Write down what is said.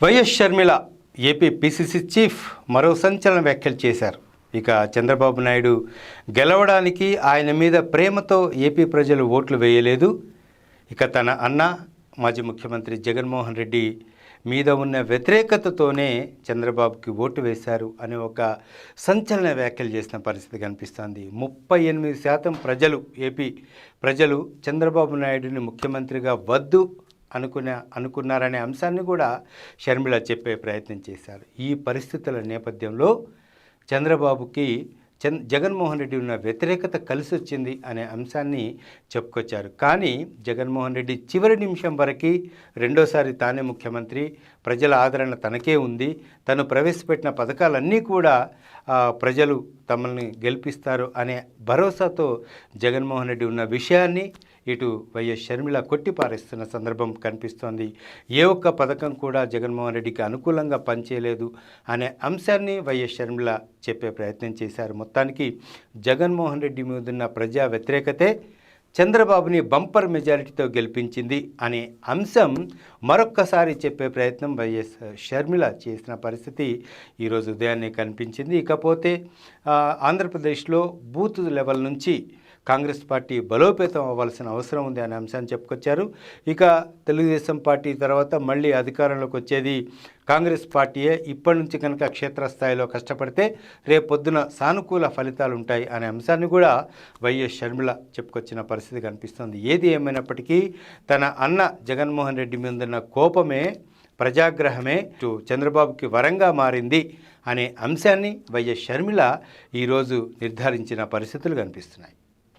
YS Sharmila AP PCC chief మరో సంచలన వ్యాఖ్యలు చేశారు. ఇక చంద్రబాబు నాయుడు గెలవడానికి ఆయన మీద ప్రేమతో ఏపీ ప్రజలు ఓట్లు వేయలేదు. ఇక తన అన్న మాజీ ముఖ్యమంత్రి జగన్మోహన్ రెడ్డి మీద ఉన్న వ్యతిరేకతతోనే చంద్రబాబుకి ఓటు వేశారు అనే ఒక సంచలన వ్యాఖ్యలు చేసిన పరిస్థితి కనిపిస్తోంది. ముప్పై ఎనిమిది శాతం ప్రజలు ఏపీ ప్రజలు చంద్రబాబు నాయుడిని ముఖ్యమంత్రిగా వద్దు అనుకున్న అనుకున్నారనే అంశాన్ని కూడా షర్మిల చెప్పే ప్రయత్నం చేశారు. ఈ పరిస్థితుల నేపథ్యంలో చంద్రబాబుకి చంద్ జగన్మోహన్ రెడ్డి ఉన్న వ్యతిరేకత కలిసి వచ్చింది అనే అంశాన్ని చెప్పుకొచ్చారు. కానీ జగన్మోహన్ రెడ్డి చివరి నిమిషం వరకు రెండోసారి తానే ముఖ్యమంత్రి ప్రజల ఆదరణ తనకే ఉంది. తను ప్రవేశపెట్టిన పథకాలన్నీ కూడా ప్రజలు తమల్ని గెలిపిస్తారు అనే భరోసాతో జగన్మోహన్ రెడ్డి ఉన్న విషయాన్ని ఇటు వైఎస్ షర్మిల కొట్టిపారేస్తున్న సందర్భం కనిపిస్తోంది. ఏ ఒక్క పథకం కూడా జగన్మోహన్ రెడ్డికి అనుకూలంగా పనిచేయలేదు అనే అంశాన్ని వైఎస్ షర్మిల చెప్పే ప్రయత్నం చేశారు. మొత్తానికి జగన్మోహన్ రెడ్డి మీదున్న ప్రజా వ్యతిరేకతే చంద్రబాబుని బంపర్ మెజారిటీతో గెలిపించింది అనే అంశం మరొక్కసారి చెప్పే ప్రయత్నం వైఎస్ షర్మిల చేసిన పరిస్థితి ఈరోజు ఉదయాన్నే కనిపించింది. ఇకపోతే ఆంధ్రప్రదేశ్లో బూత్ లెవెల్ నుంచి కాంగ్రెస్ పార్టీ బలోపేతం అవ్వాల్సిన అవసరం ఉంది అనే అంశాన్ని చెప్పుకొచ్చారు. ఇక తెలుగుదేశం పార్టీ తర్వాత మళ్ళీ అధికారంలోకి వచ్చేది కాంగ్రెస్ పార్టీయే. ఇప్పటి నుంచి కనుక క్షేత్రస్థాయిలో కష్టపడితే రేపొద్దున సానుకూల ఫలితాలు ఉంటాయి అనే అంశాన్ని కూడా వైఎస్ షర్మిల చెప్పుకొచ్చిన పరిస్థితి కనిపిస్తుంది. ఏది ఏమైనప్పటికీ తన అన్న జగన్మోహన్ రెడ్డి మీద ఉన్న కోపమే ప్రజాగ్రహమే ఇటు చంద్రబాబుకి వరంగా మారింది అనే అంశాన్ని వైఎస్ షర్మిల ఈరోజు నిర్ధారించిన పరిస్థితులు కనిపిస్తున్నాయి.